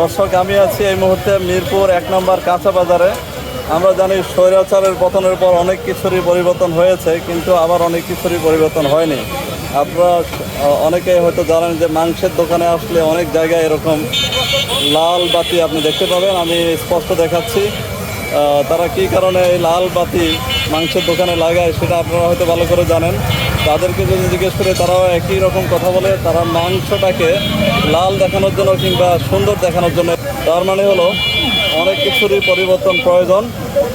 দর্শক, আমি আছি এই মুহূর্তে মিরপুর এক নম্বর কাঁচা বাজারে। আমরা জানি স্বৈরাচারের পতনের পর অনেক কিছুরই পরিবর্তন হয়েছে, কিন্তু আবার অনেক কিছুরই পরিবর্তন হয়নি। আপনারা অনেকে হয়তো জানেন যে মাংসের দোকানে আসলে অনেক জায়গায় এরকম লাল বাতি আপনি দেখতে পাবেন। আমি স্পষ্ট দেখাচ্ছি তারা কী কারণে এই লাল বাতি মাংসের দোকানে লাগায়, সেটা আপনারা হয়তো ভালো করে জানেন। তাদেরকে যদি জিজ্ঞেস করে তারাও একই রকম কথা বলে, তারা মাংসটাকে লাল দেখানোর জন্য কিংবা সুন্দর দেখানোর জন্য। তার মানে হলো, অনেক কিছুরই পরিবর্তন প্রয়োজন,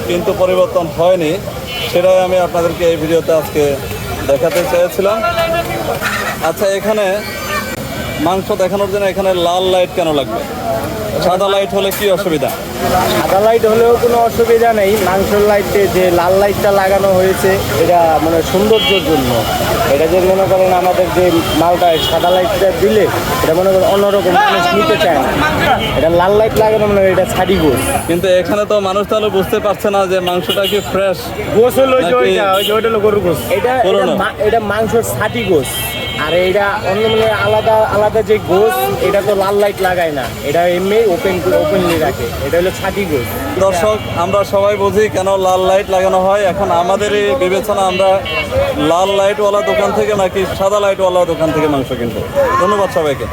কিন্তু পরিবর্তন হয়নি। সেটাই আমি আপনাদেরকে এই ভিডিওতে আজকে দেখাতে চেয়েছিলাম। আচ্ছা এখানে মাংস দেখানোর জন্য এখানে লাল লাইট কেন লাগবে? সাদা লাইট হলে কি অসুবিধা? সাদা লাইট হলেও কোনো অসুবিধা নেই। মাংসের লাইটে যে লাল লাইটটা লাগানো হয়েছে এটা মানে সৌন্দর্যের জন্য। এটা যে মনে করেন আমাদের যে মালটা সাদা লাইটটা দিলে এটা মনে করেন অন্যরকম মানুষ নিতে চায় না। এটা লাল লাইট লাগানো মানে এটা ছাড়ি গোস। কিন্তু এখানে তো মানুষ তাহলে বুঝতে পারছে না যে মাংসটা কি ফ্রেশ গোস হলো ওই যে ওইটা ওই যে ওইটা হলো গরুর গোস। এটা এটা মাংসের ছাটি গোস। আর এটা অন্য মানে আলাদা আলাদা যে গোস এটা তো লাল লাইট লাগায় না। এটা এমনি ওপেন ওপেনলি রাখে। এটা হলো ছাটি গোস দর্শক, আমরা সবাই বুঝি কেন লাল লাইট লাগানো হয়। এখন আমাদের এই বিবেচনা, আমরা লাল লাইটওয়ালা দোকান থেকে নাকি সাদা লাইটওয়ালা দোকান থেকে মাংস কিনবো। ধন্যবাদ সবাইকে।